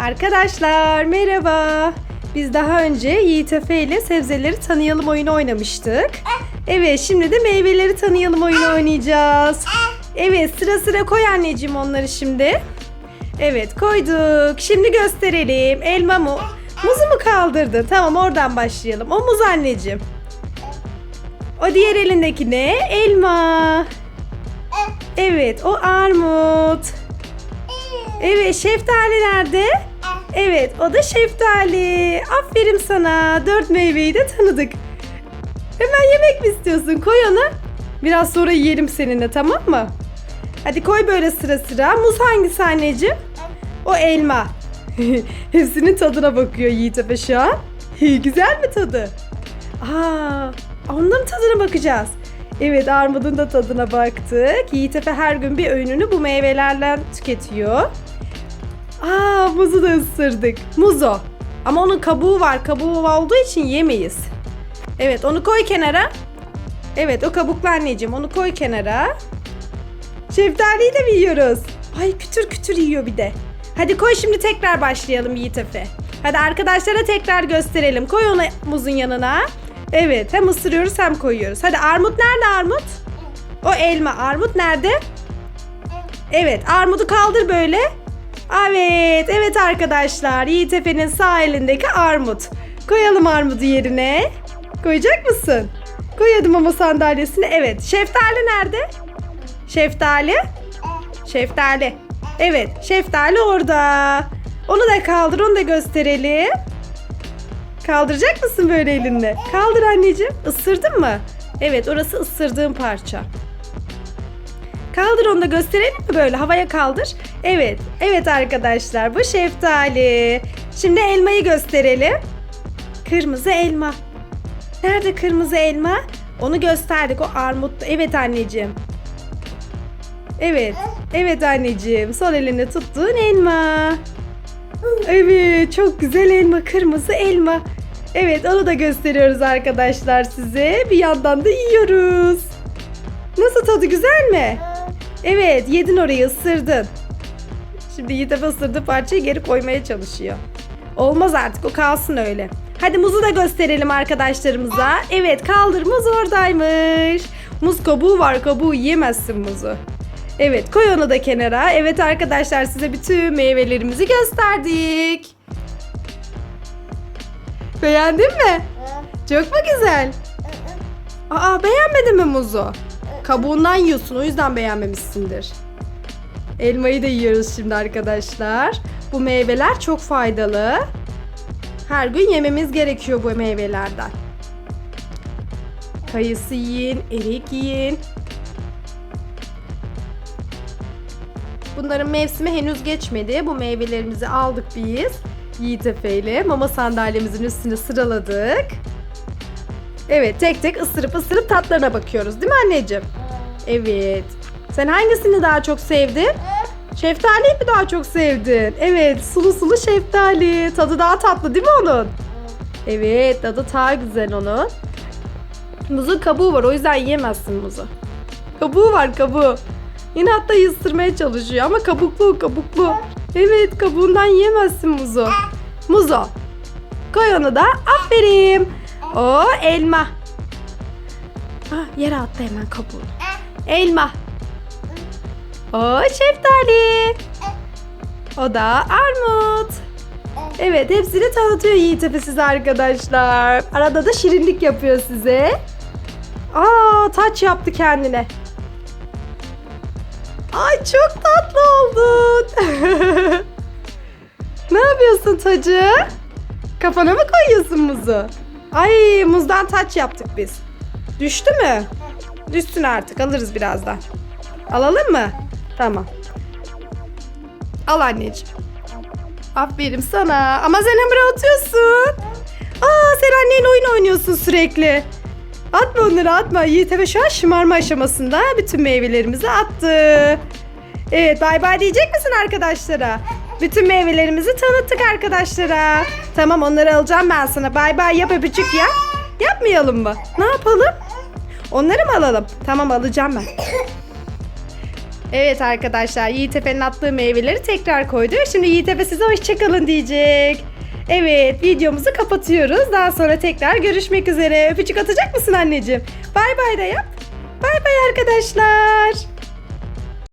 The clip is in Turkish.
Arkadaşlar merhaba. Biz daha önce Yiğit Efe ile sebzeleri tanıyalım oyunu oynamıştık. Evet şimdi de meyveleri tanıyalım oyunu oynayacağız. Evet sıra sıra koy anneciğim onları şimdi. Evet koyduk. Şimdi gösterelim. Elma mı? Muzu mu kaldırdın? Tamam oradan başlayalım. O muz anneciğim. O diğer elindeki ne? Elma. Evet o armut. Evet şeftali nerede? Evet o da şeftali. Aferin sana. Dört meyveyi de tanıdık. Hemen yemek mi istiyorsun? Koy onu. Biraz sonra yiyelim seninle tamam mı? Hadi koy böyle sıra sıra. Muz hangisi anneciğim? O elma. Hepsinin tadına bakıyor Yiğit Efe şu an. Güzel mi tadı? Aa, onların tadına bakacağız. Evet armudun da tadına baktık. Yiğit Efe her gün bir öğününü bu meyvelerle tüketiyor. Aa muzu da ısırdık. Muzo. Ama onun kabuğu var. Kabuğu olduğu için yemeyiz. Evet onu koy kenara. Evet o kabuklu anneciğim onu koy kenara. Şeftaliyi de mi yiyoruz? Ay kütür kütür yiyor bir de. Hadi koy şimdi tekrar başlayalım Yiğit Efe. Hadi arkadaşlara tekrar gösterelim. Koy onu muzun yanına. Evet hem ısırıyoruz hem koyuyoruz. Hadi armut nerede armut? O elma. Armut nerede? Evet armudu kaldır böyle. Evet evet arkadaşlar Yiğit Efe'nin sağ elindeki armut. Koyalım armudu yerine. Koyacak mısın? Koy hadi mama sandalyesine. Evet şeftali nerede? Şeftali. Şeftali. Evet şeftali orada. Onu da kaldır onu da gösterelim. Kaldıracak mısın böyle elinle? Kaldır anneciğim. Isırdın mı? Evet orası ısırdığım parça. Kaldır onu da gösterelim mi böyle? Havaya kaldır. Evet. Evet arkadaşlar bu şeftali. Şimdi elmayı gösterelim. Kırmızı elma. Nerede kırmızı elma? Onu gösterdik. O armut. Evet anneciğim. Evet. Evet anneciğim. Sol elinde tuttuğun elma. Evet. Çok güzel elma. Kırmızı elma. Evet onu da gösteriyoruz arkadaşlar size. Bir yandan da yiyoruz. Nasıl tadı güzel mi? Evet yedin orayı ısırdın. Şimdi Yiğit Efe ısırdığı parçayı geri koymaya çalışıyor. Olmaz artık o kalsın öyle. Hadi muzu da gösterelim arkadaşlarımıza. Evet kaldır muz oradaymış. Muz kabuğu var kabuğu yiyemezsin muzu. Evet koy onu da kenara. Evet arkadaşlar size bütün meyvelerimizi gösterdik. Beğendin mi? Çok mu güzel? Aa beğenmedin mi muzu? Kabuğundan yiyorsun o yüzden beğenmemişsindir. Elmayı da yiyoruz şimdi arkadaşlar. Bu meyveler çok faydalı. Her gün yememiz gerekiyor bu meyvelerden. Kayısı yiyin, erik yiyin. Bunların mevsimi henüz geçmedi. Bu meyvelerimizi aldık biz. Yiğit Efe ile mama sandalyemizin üstüne sıraladık. Evet tek tek ısırıp ısırıp tatlarına bakıyoruz değil mi anneciğim? Evet. Sen hangisini daha çok sevdin? Şeftaliyi mi daha çok sevdin? Evet sulu sulu şeftali. Tadı daha tatlı değil mi onun? Evet tadı daha güzel onun. Muzun kabuğu var o yüzden yiyemezsin muzu. Kabuğu var kabuğu. Yine hatta ısırmaya çalışıyor ama kabuklu kabuklu. Evet kabuğundan yiyemezsin muzu. Muzo. Koy onu da. Aferin. O elma. Ah, yere attı hemen kabuğunu. Elma. O şeftali. O da armut. Evet hepsini tanıtıyor Yiğit Efe size arkadaşlar. Arada da şirinlik yapıyor size. Aa taç yaptı kendine. Ay çok tatlı oldun. ne yapıyorsun tacı? Kafana mı koyuyorsun muzu? Ay muzdan taç yaptık biz. Düştü mü? Düşsün artık alırız birazdan. Alalım mı? Tamam. Al anneciğim. Aferin sana. Ama sen hamura atıyorsun. Aa sen annenin oyun oynuyorsun sürekli. Atma onları atma. Yiğit Efe şu an şımarma aşamasında. Bütün meyvelerimizi attı. Evet bay bay diyecek misin arkadaşlara? Bütün meyvelerimizi tanıttık arkadaşlara. Tamam onları alacağım ben sana. Bay bay yap öpücük ya. Yapmayalım mı? Ne yapalım? Onları mı alalım? Tamam alacağım ben. Evet arkadaşlar Yiğit Efe'nin attığı meyveleri tekrar koydu. Şimdi Yiğit Efe size hoşçakalın diyecek. Evet videomuzu kapatıyoruz. Daha sonra tekrar görüşmek üzere. Öpücük atacak mısın anneciğim? Bay bay da yap. Bay bay arkadaşlar.